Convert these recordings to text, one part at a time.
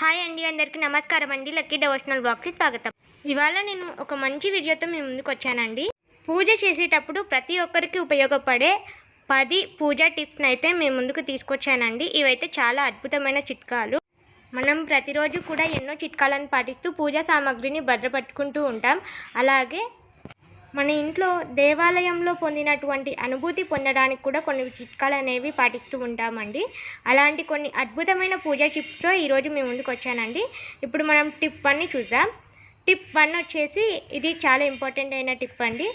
Hi అండి అందరికీ నమస్కారం అండి. లక్కీ డెవోషనల్ బ్లాగ్కి స్వాగతం. ఇవాళ నేను ఒక మంచి వీడియోతో మీ ముందుకు వచ్చానండి. పూజ చేసేటప్పుడు ప్రతి ఒక్కరికి ఉపయోగపడే పది పూజా టిప్స్ని అయితే మీ ముందుకు తీసుకొచ్చానండి. ఇవైతే చాలా అద్భుతమైన చిట్కాలు. మనం ప్రతిరోజు కూడా ఎన్నో చిట్కాలను పాటిస్తూ పూజా సామాగ్రిని భద్రపట్టుకుంటూ ఉంటాం. అలాగే మన ఇంట్లో దేవాలయంలో పొందినటువంటి అనుభూతి పొందడానికి కూడా కొన్ని చిట్కాలు అనేవి పాటిస్తూ ఉంటామండి. అలాంటి కొన్ని అద్భుతమైన పూజా టిప్స్తో ఈరోజు మేము ముందుకు వచ్చానండి. ఇప్పుడు మనం టిప్ వన్ని చూద్దాం. టిప్ వన్ వచ్చేసి ఇది చాలా ఇంపార్టెంట్ అయిన టిప్ అండి.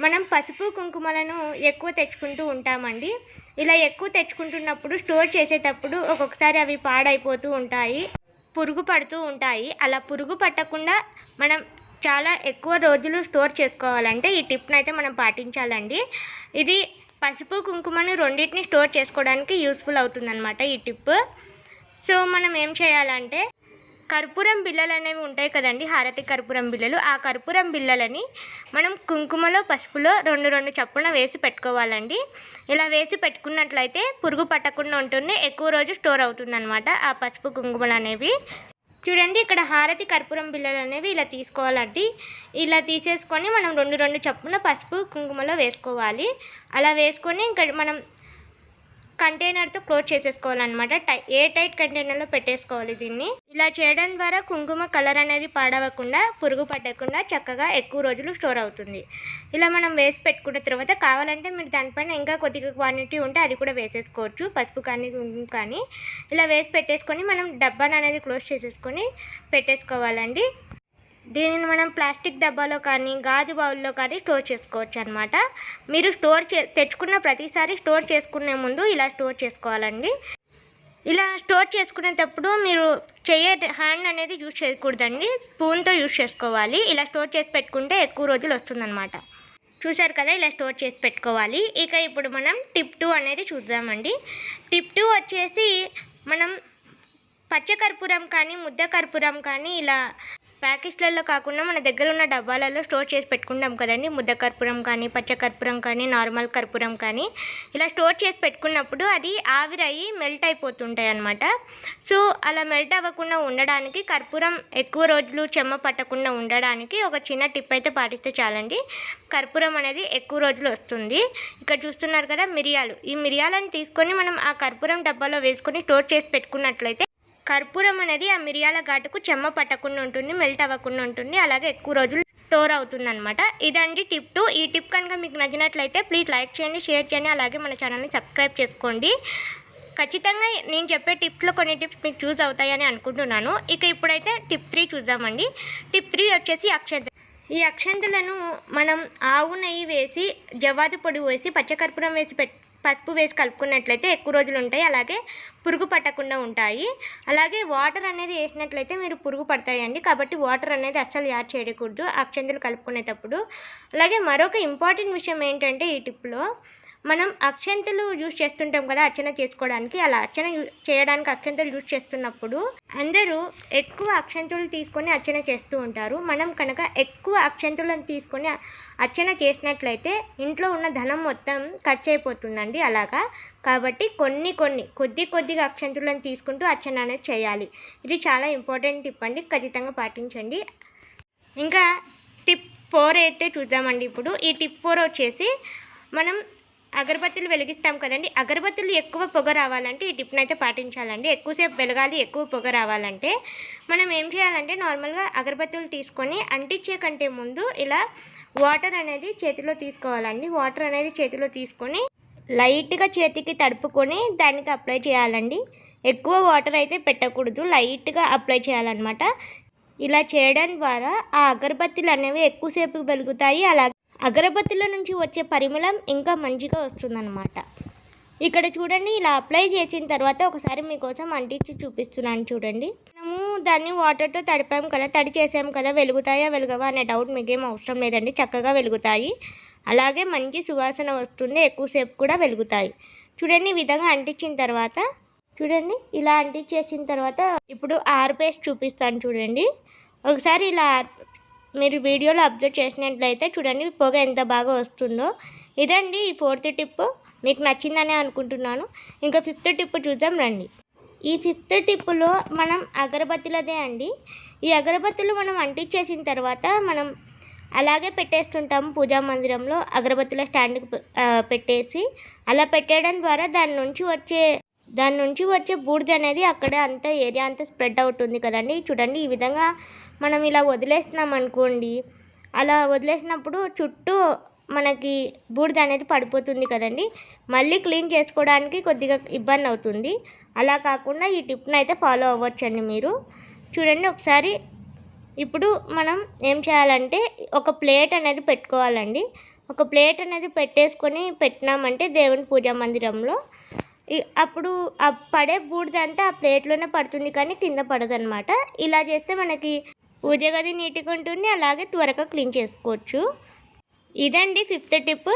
మనం పసుపు కుంకుమలను ఎక్కువ తెచ్చుకుంటూ ఉంటామండి. ఇలా ఎక్కువ తెచ్చుకుంటున్నప్పుడు స్టోర్ చేసేటప్పుడు ఒక్కొక్కసారి అవి పాడైపోతూ ఉంటాయి పురుగు పడుతూ ఉంటాయి. అలా పురుగు పట్టకుండా మనం చాలా ఎక్కువ రోజులు స్టోర్ చేసుకోవాలంటే ఈ టిప్ని అయితే మనం పాటించాలండి. ఇది పసుపు కుంకుమను రెండింటిని స్టోర్ చేసుకోవడానికి యూస్ఫుల్ అవుతుందన్నమాట ఈ టిప్. సో మనం ఏం చేయాలంటే కర్పూరం బిళ్ళలు అనేవి ఉంటాయి కదండి హారతి కర్పూరం బిళ్ళలు. ఆ కర్పూరం బిళ్ళలని మనం కుంకుమలో పసుపులో రెండు రెండు చప్పున వేసి పెట్టుకోవాలండి. ఇలా వేసి పెట్టుకున్నట్లయితే పురుగు పట్టకుండా ఉంటుంది ఎక్కువ రోజు స్టోర్ అవుతుందన్నమాట ఆ పసుపు కుంకుమలు అనేవి చూడండి ఇక్కడ హారతి కర్పూరం బిళ్ళలు అనేవి ఇలా తీసుకోవాలండి. ఇలా తీసేసుకొని మనం రెండు రెండు చప్పున పసుపు కుంకుమలో వేసుకోవాలి. అలా వేసుకొని ఇంకా మనం కంటైనర్తో క్లోజ్ చేసేసుకోవాలన్నమాట. టై ఏ టైట్ కంటైనర్లో పెట్టేసుకోవాలి దీన్ని. ఇలా చేయడం ద్వారా కుంకుమ కలర్ అనేది పాడవకుండా పురుగు పట్టకుండా చక్కగా ఎక్కువ రోజులు స్టోర్ అవుతుంది. ఇలా మనం వేసి పెట్టుకున్న తర్వాత కావాలంటే మీరు దానిపైన ఇంకా కొద్దిగా క్వాంటిటీ ఉంటే అది కూడా వేసేసుకోవచ్చు. పసుపు కానీ కుంకుమ కానీ. ఇలా వేసి పెట్టేసుకొని మనం డబ్బాను అనేది క్లోజ్ చేసేసుకొని పెట్టేసుకోవాలండి. దీనిని మనం ప్లాస్టిక్ డబ్బాలో కానీ గాజు బౌల్లో కానీ స్టోర్ చేసుకోవచ్చు అనమాట మీరు స్టోర్ చే తెచ్చుకున్న ప్రతిసారి స్టోర్ చేసుకునే ముందు ఇలా స్టోర్ చేసుకోవాలండి. ఇలా స్టోర్ చేసుకునేటప్పుడు మీరు చేయ హ్యాండ్ అనేది యూజ్ చేయకూడదండి. స్పూన్తో యూజ్ చేసుకోవాలి. ఇలా స్టోర్ చేసి పెట్టుకుంటే ఎక్కువ రోజులు వస్తుందన్నమాట. చూసారు కదా ఇలా స్టోర్ చేసి పెట్టుకోవాలి. ఇక ఇప్పుడు మనం టిప్ టూ అనేది చూద్దామండి. టిప్ టూ వచ్చేసి మనం పచ్చ కర్పూరం కానీ ముద్ద కర్పూరం కానీ ఇలా ప్యాకెట్లలో కాకుండా మన దగ్గర ఉన్న డబ్బాలలో స్టోర్ చేసి పెట్టుకుంటాం కదండి. ముద్ద కర్పూరం కానీ పచ్చ కర్పూరం కానీ నార్మల్ కర్పూరం కానీ ఇలా స్టోర్ చేసి పెట్టుకున్నప్పుడు అది ఆవిరయ్యి మెల్ట్ అయిపోతుంటాయి అన్నమాట. సో అలా మెల్ట్ అవ్వకుండా ఉండడానికి కర్పూరం ఎక్కువ రోజులు చెమ్మ పట్టకుండా ఉండడానికి ఒక చిన్న టిప్ అయితే పాటిస్తే చాలండి. కర్పూరం అనేది ఎక్కువ రోజులు వస్తుంది. ఇక్కడ చూస్తున్నారు కదా మిరియాలు. ఈ మిరియాలను తీసుకొని మనం ఆ కర్పూరం డబ్బాలో వేసుకొని స్టోర్ చేసి పెట్టుకున్నట్లయితే కర్పూరం అనేది ఆ మిరియాల ఘాటుకు చెమ్మ పట్టకుండా ఉంటుంది మెల్ట్ అవ్వకుండా ఉంటుంది. అలాగే ఎక్కువ రోజులు స్టోర్ అవుతుంది అనమాట ఇదండి టిప్ టూ ఈ టిప్ కనుక మీకు నచ్చినట్లయితే ప్లీజ్ లైక్ చేయండి షేర్ చేయండి. అలాగే మన ఛానల్ని సబ్స్క్రైబ్ చేసుకోండి. ఖచ్చితంగా నేను చెప్పే టిప్స్లో కొన్ని టిప్స్ మీకు చూస్ అవుతాయని అనుకుంటున్నాను. ఇక ఇప్పుడైతే టిప్ త్రీ చూద్దామండి. టిప్ త్రీ వచ్చేసి అక్షంత ఈ అక్షంతలను మనం ఆవు నెయ్యి వేసి జవాదు పొడి వేసి పచ్చకర్పూరం వేసి పెట్ పసుపు వేసి కలుపుకున్నట్లయితే ఎక్కువ రోజులు ఉంటాయి. అలాగే పురుగు పట్టకుండా ఉంటాయి. అలాగే వాటర్ అనేది వేసినట్లయితే మీరు పురుగు పడతాయండి. కాబట్టి వాటర్ అనేది అస్సలు యాడ్ చేయకూడదు. అక్షంతులు కలుపుకునేటప్పుడు. అలాగే మరొక ఇంపార్టెంట్ విషయం ఏంటంటే ఈ టిప్లో మనం అక్షంతలు యూజ్ చేస్తుంటాం కదా అర్చన చేసుకోవడానికి. అలా అర్చన చేయడానికి అక్షంతలు యూజ్ చేస్తున్నప్పుడు అందరూ ఎక్కువ అక్షంతలు తీసుకొని అర్చన చేస్తూ ఉంటారు. మనం కనుక ఎక్కువ అక్షంతలను తీసుకొని అర్చన చేసినట్లయితే ఇంట్లో ఉన్న ధనం మొత్తం ఖర్చు అయిపోతుందండి అలాగా. కాబట్టి కొన్ని కొన్ని కొద్ది కొద్దిగా అక్షంతులను తీసుకుంటూ అర్చన అనేది చేయాలి. ఇది చాలా ఇంపార్టెంట్ టిప్ అండి. ఖచ్చితంగా పాటించండి. ఇంకా టిప్ ఫోర్ అయితే చూద్దామండి ఇప్పుడు. ఈ టిప్ ఫోర్ వచ్చేసి మనం అగరబత్తులు వెలిగిస్తాం కదండి. అగరబత్తులు ఎక్కువ పొగ రావాలంటే ఈ టిప్ని అయితే పాటించాలండి. ఎక్కువసేపు వెలగాలి ఎక్కువ పొగ రావాలంటే. మనం ఏం చేయాలంటే నార్మల్గా అగరబత్తులు తీసుకొని అంటించే కంటే ముందు ఇలా వాటర్ అనేది చేతిలో తీసుకోవాలండి. వాటర్ అనేది చేతిలో తీసుకొని లైట్గా చేతికి తడుపుకొని దానికి అప్లై చేయాలండి. ఎక్కువ వాటర్ అయితే పెట్టకూడదు. లైట్గా అప్లై చేయాలన్నమాట. ఇలా చేయడం ద్వారా ఆ అగరబత్తులు అనేవి ఎక్కువసేపు వెలుగుతాయి. అలా అగరబత్తుల నుంచి వచ్చే పరిమళం ఇంకా మంచిగా వస్తుందన్నమాట. ఇక్కడ చూడండి ఇలా అప్లై చేసిన తర్వాత ఒకసారి మీకోసం అంటించి చూపిస్తున్నాను చూడండి. మనము దాన్ని వాటర్తో తడిపాం కదా తడి చేసాం కదా వెలుగుతాయా వెలుగవా అనే డౌట్ మీకేం అవసరం లేదండి చక్కగా వెలుగుతాయి. అలాగే మంచి సువాసన వస్తుంది ఎక్కువసేపు కూడా వెలుగుతాయి. చూడండి ఈ విధంగా అంటించిన తర్వాత చూడండి ఇలా అంటించేసిన తర్వాత ఇప్పుడు ఆర్పేసి చూపిస్తాను చూడండి. ఒకసారి ఇలా మీరు వీడియోలో అబ్జర్వ్ చేసినట్లయితే చూడండి పొగ ఎంత బాగా వస్తుందో. ఇదండి ఈ ఫోర్త్ టిప్ మీకు నచ్చిందనే అనుకుంటున్నాను. ఇంకా ఫిఫ్త్ టిప్ చూద్దాం రండి. ఈ ఫిఫ్త్ టిప్పులో మనం అగరబత్తులదే అండి. ఈ అగరబత్తులు మనం అంటించేసిన తర్వాత మనం అలాగే పెట్టేస్తుంటాము పూజా మందిరంలో అగరబత్తుల స్టాండ్కి పె- పెట్టేసి అలా పెట్టేయడం ద్వారా దాని నుంచి వచ్చే దాని నుంచి వచ్చే బూడిద అనేది అక్కడ అంతా ఏరియా అంతా స్ప్రెడ్ అవుతుంది కదండి. చూడండి ఈ విధంగా మనం ఇలా వదిలేస్తున్నాం అనుకోండి అలా వదిలేసినప్పుడు చుట్టూ మనకి బూడిద అనేది పడిపోతుంది కదండి. మళ్ళీ క్లీన్ చేసుకోవడానికి కొద్దిగా ఇబ్బంది అవుతుంది. అలా కాకుండా ఈ టిప్ని అయితే ఫాలో అవ్వచ్చండి మీరు. చూడండి ఒకసారి ఇప్పుడు మనం ఏం చేయాలంటే ఒక ప్లేట్ అనేది పెట్టుకోవాలండి. ఒక ప్లేట్ అనేది పెట్టేసుకొని పెట్టినామంటే దేవుని పూజా మందిరంలో అప్పుడు ఆ పడే బూడిద అంతా ఆ ప్లేట్లోనే పడుతుంది కానీ కింద పడదనమాట. ఇలా చేస్తే మనకి పూజ గది నీట్గా ఉంటుంది అలాగే త్వరగా క్లీన్ చేసుకోవచ్చు. ఇదండి ఫిఫ్త్ టిప్.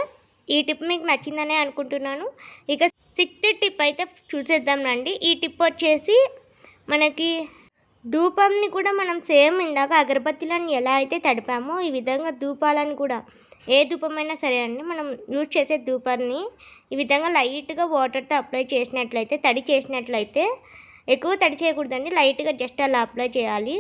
ఈ టిప్ మీకు నచ్చిందనే అనుకుంటున్నాను. ఇక సిక్స్త్ టిప్ అయితే చూసేద్దాం రండి. ఈ టిప్ వచ్చేసి మనకి ధూపంని కూడా మనం సేమ్ ఇందాక అగరబత్తిలను ఎలా అయితే తడిపామో ఈ విధంగా ధూపాలను కూడా ఏ ధూపమైనా సరే అండి మనం యూజ్ చేసే ధూపాన్ని ఈ విధంగా లైట్గా వాటర్తో అప్లై చేసినట్లయితే తడి చేసినట్లయితే ఎక్కువ తడి చేయకూడదండి. లైట్గా జస్ట్ అలా అప్లై చేయాలి.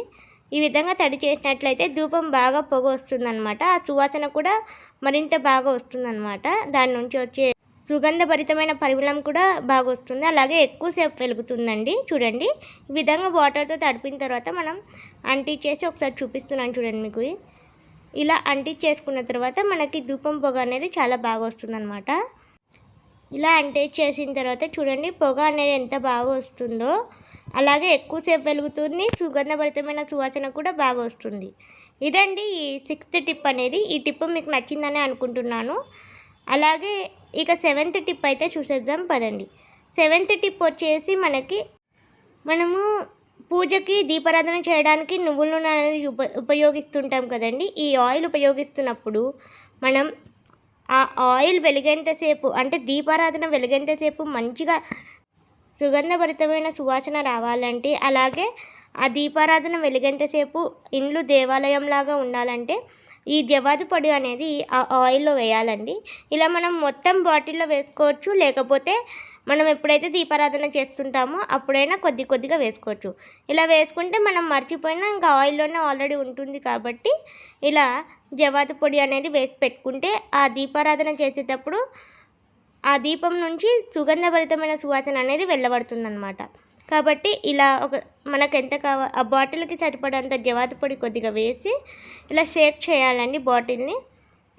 ఈ విధంగా తడి చేసినట్లయితే ధూపం బాగా పొగ వస్తుందన్నమాట. ఆ సువాసన కూడా మరింత బాగా వస్తుందన్నమాట. దాని నుంచి వచ్చే సుగంధభరితమైన పరిమళం కూడా బాగా వస్తుంది. అలాగే ఎక్కువసేపు వెలుగుతుందండి. చూడండి. ఈ విధంగా వాటర్తో తడిపిన తర్వాత మనం అంటించేసి ఒకసారి చూపిస్తున్నాను చూడండి మీకు. ఇలా అంటించేసుకున్న తర్వాత మనకి ధూపం పొగ అనేది చాలా బాగా వస్తుందన్నమాట. ఇలా అంటించేసిన తర్వాత చూడండి పొగ అనేది ఎంత బాగా వస్తుందో. అలాగే ఎక్కువసేపు వెలుగుతుంది సుగంధభరితమైన సువాసన కూడా బాగా వస్తుంది. ఇదండి ఈ సిక్స్త్ టిప్ అనేది. ఈ టిప్ మీకు నచ్చిందని అనుకుంటున్నాను. అలాగే ఇక సెవెంత్ టిప్ అయితే చూసేద్దాం పదండి. సెవెంత్ టిప్ వచ్చేసి మనకి మనము పూజకి దీపారాధన చేయడానికి నువ్వుల నూనె అనేది ఉప ఉపయోగిస్తుంటాం కదండి. ఈ ఆయిల్ ఉపయోగిస్తున్నప్పుడు మనం ఆ ఆయిల్ వెలిగేంతసేపు అంటే దీపారాధన వెలిగేంతసేపు మంచిగా సుగంధభరితమైన సువాసన రావాలంటే అలాగే ఆ దీపారాధన వెలిగేంతసేపు ఇండ్లు దేవాలయంలాగా ఉండాలంటే ఈ జవాదు పొడి అనేది ఆ ఆయిల్లో వేయాలండి. ఇలా మనం మొత్తం బాటిల్లో వేసుకోవచ్చు లేకపోతే మనం ఎప్పుడైతే దీపారాధన చేస్తుంటామో అప్పుడైనా కొద్ది కొద్దిగా వేసుకోవచ్చు. ఇలా వేసుకుంటే మనం మర్చిపోయినా ఇంకా ఆయిల్లోనే ఆల్రెడీ ఉంటుంది కాబట్టి ఇలా జవాదు పొడి అనేది వేసి పెట్టుకుంటే ఆ దీపారాధన చేసేటప్పుడు ఆ దీపం నుంచి సుగంధభరితమైన సువాసన అనేది వెళ్ళబడుతుందన్నమాట. కాబట్టి ఇలా ఒక మనకు ఎంత కావాలి ఆ బాటిల్కి సరిపడంత జవాతి పొడి కొద్దిగా వేసి ఇలా షేక్ చేయాలండి బాటిల్ని.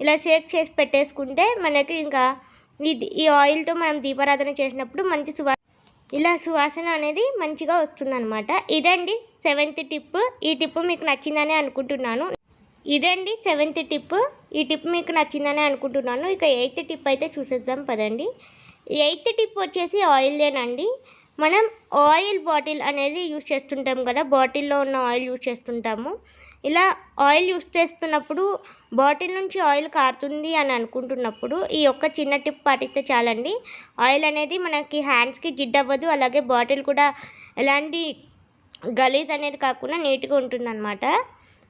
ఇలా షేక్ చేసి పెట్టేసుకుంటే మనకి ఇంకా ఇది ఈ ఆయిల్తో మనం దీపారాధన చేసినప్పుడు మంచి సువా ఇలా సువాసన అనేది మంచిగా వస్తుందన్నమాట. ఇదండి సెవెంత్ టిప్ ఈ టిప్ మీకు నచ్చిందని అనుకుంటున్నాను. ఇదండి సెవెంత్ టిప్. ఈ టిప్ మీకు నచ్చిందని అనుకుంటున్నాను. ఇక ఎయిత్ టిప్ అయితే చూసేద్దాం పదండి. ఎయిత్ టిప్ వచ్చేసి ఆయిల్దేనండి మనం ఆయిల్ బాటిల్ అనేది యూజ్ చేస్తుంటాం కదా బాటిల్లో ఉన్న ఆయిల్ యూజ్ చేస్తుంటాము. ఇలా ఆయిల్ యూజ్ చేస్తున్నప్పుడు బాటిల్ నుంచి ఆయిల్ కారుతుంది అని అనుకుంటున్నప్పుడు ఈ ఒక్క చిన్న టిప్ పాటిస్తే చాలండి. ఆయిల్ అనేది మనకి హ్యాండ్స్కి జిడ్ అవ్వదు అలాగే బాటిల్ కూడా ఎలాంటి గలీజ్ అనేది కాకుండా నీట్గా ఉంటుందన్నమాట.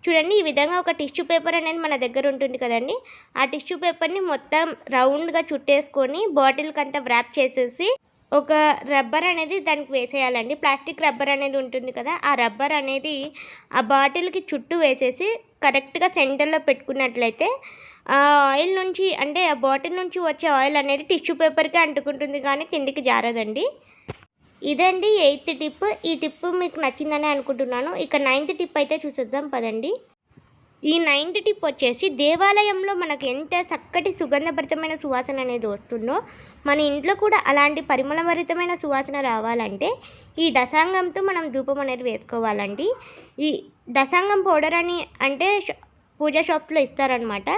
చూడండి ఈ విధంగా ఒక టిష్యూ పేపర్ అనేది మన దగ్గర ఉంటుంది కదండి. ఆ టిష్యూ పేపర్ని మొత్తం రౌండ్గా చుట్టేసుకొని బాటిల్కి అంతా వ్రాప్ చేసేసి ఒక రబ్బర్ అనేది దానికి వేసేయాలండి. ప్లాస్టిక్ రబ్బర్ అనేది ఉంటుంది కదా ఆ రబ్బర్ అనేది ఆ బాటిల్కి చుట్టూ వేసేసి కరెక్ట్గా సెంటర్లో పెట్టుకున్నట్లయితే ఆ ఆయిల్ నుంచి అంటే ఆ బాటిల్ నుంచి వచ్చే ఆయిల్ అనేది టిష్యూ పేపర్కి అంటుకుంటుంది కానీ కిందికి జారదండి. ఇదండి ఎయిత్ టిప్. ఈ టిప్ మీకు నచ్చిందని అనుకుంటున్నాను. ఇక నైన్త్ టిప్ అయితే చూసేద్దాం పదండి. ఈ నైన్త్ టిప్ వచ్చేసి దేవాలయంలో మనకు ఎంత చక్కటి సుగంధభరితమైన సువాసన అనేది వస్తుందో మన ఇంట్లో కూడా అలాంటి పరిమళభరితమైన సువాసన రావాలంటే ఈ దశాంగంతో మనం ధూపం అనేది వేసుకోవాలండి. ఈ దశాంగం పౌడర్ అని అంటే పూజా షాప్లో ఇస్తారనమాట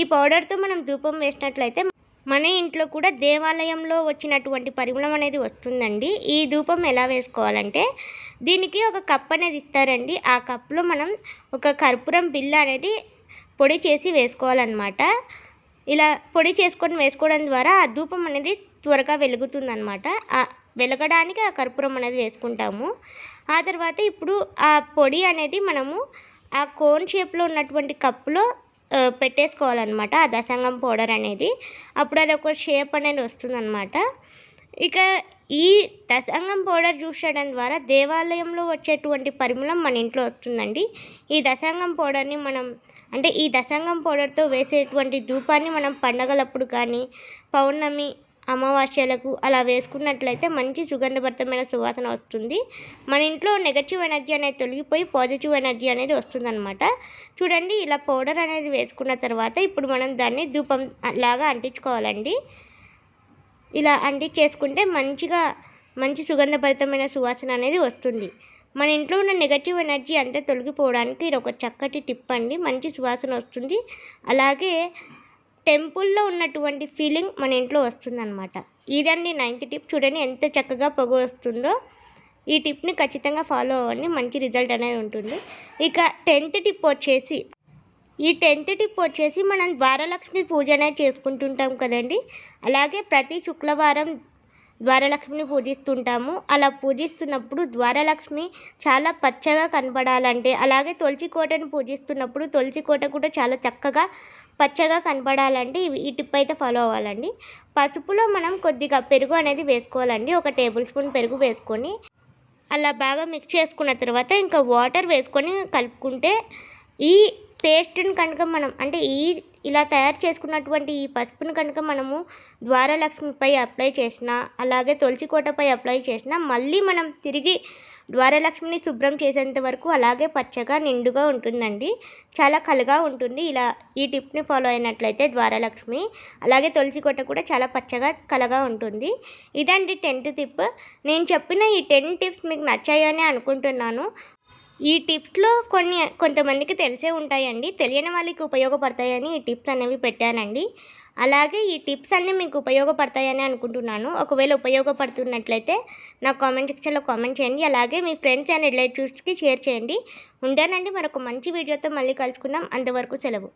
ఈ పౌడర్తో మనం ధూపం వేసినట్లయితే మన ఇంట్లో కూడా దేవాలయంలో వచ్చినటువంటి పరిమళం అనేది వస్తుందండి. ఈ ధూపం ఎలా వేసుకోవాలంటే దీనికి ఒక కప్ అనేది ఇస్తారండి. ఆ కప్లో మనం ఒక కర్పూరం బిల్ల అనేది పొడి చేసి వేసుకోవాలన్నమాట. ఇలా పొడి చేసుకొని వేసుకోవడం ద్వారా ఆ ధూపం అనేది త్వరగా వెలుగుతుందన్నమాట. ఆ వెలగడానికి ఆ కర్పూరం అనేది వేసుకుంటాము. ఆ తర్వాత ఇప్పుడు ఆ పొడి అనేది మనము ఆ కోన్ షేప్లో ఉన్నటువంటి కప్పులో పెట్టేసుకోవాలన్నమాట ఆ దశంగం పౌడర్ అనేది. అప్పుడు అది ఒక షేప్ అనేది వస్తుందన్నమాట. ఇక ఈ దశాంగం పౌడర్ చూసేయడం చేయడం ద్వారా దేవాలయంలో వచ్చేటువంటి పరిమళం మన ఇంట్లో వస్తుందండి. ఈ దశాంగం పౌడర్ని మనం అంటే ఈ దశాంగం పౌడర్తో వేసేటువంటి ధూపాన్ని మనం పండగలప్పుడు కానీ పౌర్ణమి అమావాస్యలకు అలా వేసుకున్నట్లయితే మంచి సుగంధభరితమైన సువాసన వస్తుంది. మన ఇంట్లో నెగటివ్ ఎనర్జీ అనేది తొలగిపోయి పాజిటివ్ ఎనర్జీ అనేది వస్తుందన్నమాట. చూడండి ఇలా పౌడర్ అనేది వేసుకున్న తర్వాత ఇప్పుడు మనం దాన్ని ధూపం లాగా అంటించుకోవాలండి. ఇలా అంటించేసుకుంటే మంచిగా మంచి సుగంధభరితమైన సువాసన అనేది వస్తుంది. మన ఇంట్లో ఉన్న నెగటివ్ ఎనర్జీ అంతా తొలగిపోవడానికి ఇది ఒక చక్కటి టిప్ అండి. మంచి సువాసన వస్తుంది. అలాగే టెంపుల్లో ఉన్నటువంటి ఫీలింగ్ మన ఇంట్లో వస్తుందన్నమాట. ఇదండి నైన్త్ టిప్. చూడండి ఎంత చక్కగా పొగ వస్తుందో. ఈ టిప్ని ఖచ్చితంగా ఫాలో అవ్వండి. మంచి రిజల్ట్ అనేది ఉంటుంది. ఇక టెన్త్ టిప్ వచ్చేసి ఈ టెన్త్ టిప్ వచ్చేసి మనం ద్వారలక్ష్మి పూజ అనేది చేసుకుంటుంటాం కదండి. అలాగే ప్రతి శుక్రవారం ద్వారలక్ష్మిని పూజిస్తుంటాము. అలా పూజిస్తున్నప్పుడు ద్వారలక్ష్మి చాలా పచ్చగా కనపడాలంటే అలాగే తులసి కోటను పూజిస్తున్నప్పుడు తులసి కోట కూడా చాలా చక్కగా పచ్చగా కనపడాలంటే ఇవి ఈ టిప్ అయితే ఫాలో అవ్వాలండి. పసుపులో మనం కొద్దిగా పెరుగు అనేది వేసుకోవాలండి. ఒక టేబుల్ స్పూన్ పెరుగు వేసుకొని అలా బాగా మిక్స్ చేసుకున్న తర్వాత ఇంకా వాటర్ వేసుకొని కలుపుకుంటే ఈ పేస్ట్ని కనుక మనం అంటే ఈ ఇలా తయారు చేసుకున్నటువంటి ఈ పసుపుని కనుక మనము ద్వారలక్ష్మిపై అప్లై చేసిన అలాగే తులసి కోటపై అప్లై చేసిన మళ్ళీ మనం తిరిగి ద్వారలక్ష్మిని శుభ్రం చేసేంత వరకు అలాగే పచ్చగా నిండుగా ఉంటుందండి. చాలా కలగా ఉంటుంది. ఇలా ఈ టిప్ని ఫాలో అయినట్లయితే ద్వారలక్ష్మి. అలాగే తులసి కొట్ట కూడా చాలా పచ్చగా కలగా ఉంటుంది. ఇదండి టెన్త్ టిప్. నేను చెప్పిన ఈ టెన్ టిప్స్ మీకు నచ్చాయని అనుకుంటున్నాను. ఈ టిప్స్లో కొన్ని కొంతమందికి తెలిసే ఉంటాయండి. తెలియని వాళ్ళకి ఉపయోగపడతాయని ఈ టిప్స్ అనేవి పెట్టానండి. అలాగే ఈ టిప్స్ అన్నీ మీకు ఉపయోగపడతాయని అనుకుంటున్నాను. ఒకవేళ ఉపయోగపడుతున్నట్లయితే నా కామెంట్ సెక్షన్లో కామెంట్ చేయండి. అలాగే మీ ఫ్రెండ్స్ అండ్ రిలేటివ్స్కి షేర్ చేయండి. ఉంటానండి. మరొక మంచి వీడియోతో మళ్ళీ కలుసుకుందాం. అంతవరకు సెలవు.